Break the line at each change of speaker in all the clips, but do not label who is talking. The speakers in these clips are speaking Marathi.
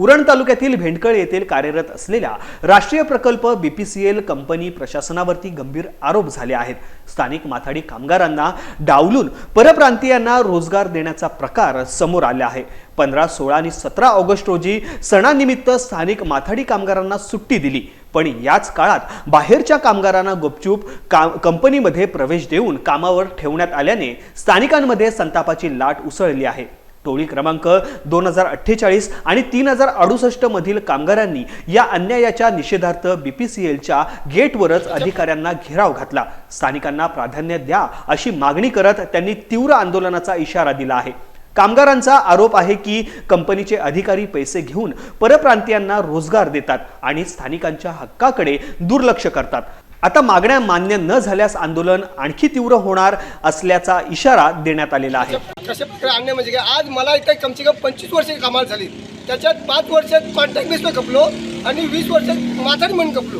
उरण तालुक्यातील भेंडकळ येथील कार्यरत असलेल्या राष्ट्रीय प्रकल्प बीपीसीएल कंपनी प्रशासनावरती गंभीर आरोप झाले आहेत. स्थानिक माथाडी कामगारांना डावलून परप्रांतीयांना रोजगार देण्याचा प्रकार समोर आला आहे. पंधरा सोळा आणि सतरा ऑगस्ट रोजी सणानिमित्त स्थानिक माथाडी कामगारांना सुट्टी दिली. पण याच काळात बाहेरच्या कामगारांना गुपचूप काम कंपनीमध्ये प्रवेश देऊन कामावर ठेवण्यात आल्याने स्थानिकांमध्ये संतापाची लाट उसळली आहे. टोळी क्रमांक दोन हजार अठ्ठेचाळीस आणि तीन हजार अडुसष्ट मधील कामगारांनी या अन्यायाच्या निषेधार्थ बीपीसीएलच्या गेटवरच अधिकाऱ्यांना घेराव घातला. स्थानिकांना प्राधान्य द्या अशी मागणी करत त्यांनी तीव्र आंदोलनाचा इशारा दिला आहे. कामगारांचा आरोप आहे की कंपनीचे अधिकारी पैसे घेऊन परप्रांतीयांना रोजगार देतात आणि स्थानिकांच्या हक्काकडे दुर्लक्ष करतात. आता मागण्या मान्य न झाल्यास आंदोलन आणखी तीव्र होणार असल्याचा इशारा देण्यात आलेला आहे.
कशा प्रकारे आणणे म्हणजे काय? आज मला इथे कमसे कम पंचवीस वर्ष कामाला झाली. त्याच्यात पाच वर्षात कॉन्टॅक्ट बेसवर खपलो आणि वीस वर्षात माथाडी म्हणून खपलो.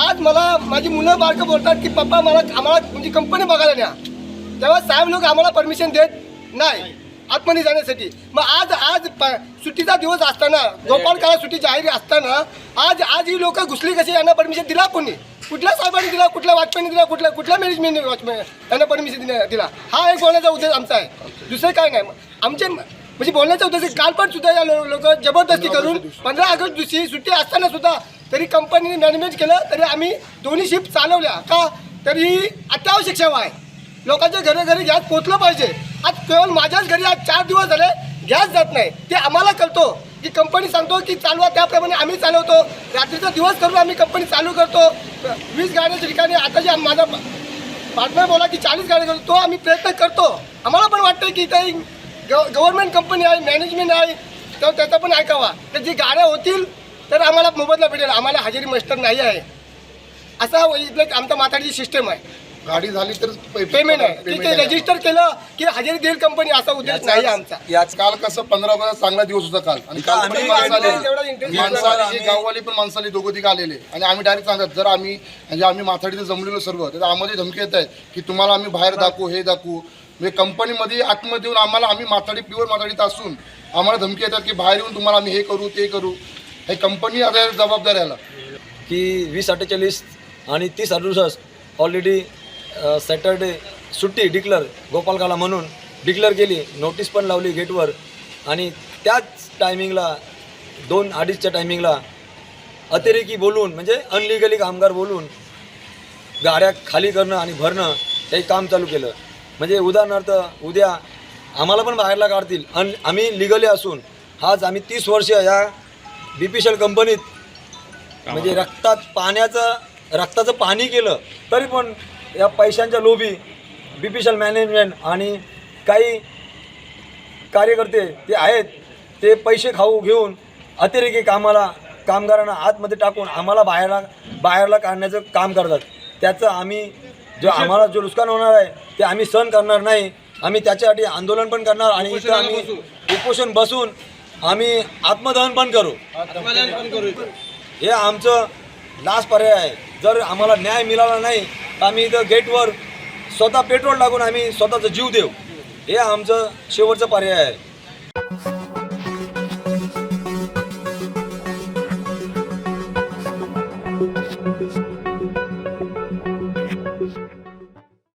आज मला माझी मुलं बारकं बोलतात की पप्पा मला आम्हाला म्हणजे कंपनी बघायला न्या. तेव्हा साहेब लोक आम्हाला परमिशन देत नाही आतमध्ये जाण्यासाठी. मग आज आज प- सुट्टीचा दिवस असताना गोपाळकाला सुट्टी जाहीर असताना आज आज ही लोक घुसली कशी यांना परमिशन दिला कोणी? कुठल्या साहेबांनी दिला कुठल्या वाचमॅनने दिला कुठल्या कुठल्या मॅनेजमेंटने वॉचमॅन यांना परमिशन दिला. हा एक बोलण्याचा उद्देश आमचा आहे. दुसरं काय नाही. आमचे म्हणजे बोलण्याचा उद्देश. काल पण सुद्धा या लोक जबरदस्ती करून पंधरा ऑगस्ट दिवशी सुट्टी असताना सुद्धा तरी कंपनीने मॅनेजमेंट केलं तरी आम्ही दोन्ही शिफ्ट चालवल्या. का? तरी अत्यावश्यक सेवा आहे. लोकांच्या घरोघरी गॅस पोचलं पाहिजे. आज केवळ माझ्याच घरी आज चार दिवस झाले गॅस जात नाही. ते आम्हाला कळतो. की कंपनी सांगतो की चालवा त्याप्रमाणे आम्ही चालवतो. रात्रीचा दिवस करून आम्ही कंपनी चालू करतो. वीस गाड्याच्या ठिकाणी आता जे माझा पार्टनर बोला की चाळीस गाड्या करतो तो आम्ही प्रयत्न करतो. आम्हाला पण वाटतं की काही गव्हर्नमेंट कंपनी आहे मॅनेजमेंट आहे तर त्याचा पण ऐकावा. तर जी गाड्या होतील तर आम्हाला मोबदला भेटेल. आम्हाला हजेरी मास्टर नाही आहे. असा इथलं आमचा माथाडीची सिस्टम आहे.
गाडी झाली तर
पेमेंट आहे. रजिस्टर केलं की हजेरी देईल कंपनी असा उद्देश नाही आमचा.
याच काल कसं पंधरा ऑगस्ट चांगला दिवस होता काल. आणि काल
आम्ही-
पण माणसं आले.
आम्ही एवढा interest
माणसं
घेतला.
आली, जी गाववाली पण माणसं आली दोघं तिघं आलेले. आणि आम्ही डायरेक्ट सांगतात जर आम्ही म्हणजे आम्ही माथाडीत जमलेलो सर्व तर आम्हाला धमकी येत आहेत की तुम्हाला आम्ही बाहेर दाखवू हे दाखवू. म्हणजे कंपनीमध्ये आतमध्ये येऊन आम्हाला आम्ही माथाडी प्युअर माथाडीत असून आम्हाला धमकी येतात की बाहेर येऊन तुम्हाला आम्ही हे करू ते करू. हे कंपनी आता जबाबदार याला.
की वीस अठ्ठेचाळीस आणि तीस अडुसष्ट ऑलरेडी सॅटर्डे सुट्टी डिक्लेअर गोपालकाला म्हणून डिक्लेअर केली. नोटीस पण लावली गेटवर. आणि त्याच टायमिंगला दोन अडीचच्या टायमिंगला अतिरेकी बोलून म्हणजे अनलिगली कामगार बोलून गाड्या खाली करणं आणि भरणं हे काम चालू केलं. म्हणजे उदाहरणार्थ उद्या आम्हाला पण बाहेरला काढतील. आणि आम्ही लिगली असून आज आम्ही तीस वर्ष या बी पी एल कंपनीत म्हणजे रक्तात पाण्याचं रक्ताचं पाणी केलं तरी पण या पैशांच्या लोभी बी पी एल मॅनेजमेंट आणि काही कार्यकर्ते ते आहेत ते पैसे खाऊ घेऊन अतिरेकी कामाला कामगारांना आतमध्ये टाकून आम्हाला बाहेरला बाहेरला काढण्याचं काम करतात. त्याचं आम्ही जो आम्हाला जो नुकसान होणार आहे ते आम्ही सहन करणार नाही. आम्ही त्याच्यासाठी आंदोलन पण करणार आणि इथं आम्ही उपोषण बसून आम्ही आत्मदहन पण करू. हे आमचं लास्ट पर्याय आहे. जर आम्हाला न्याय मिळाला नाही आम्ही इथं गेटवर स्वतः पेट्रोल टाकून आम्ही स्वतःचा जीव देऊ. हे आमचं शेवटचं पर्याय आहे.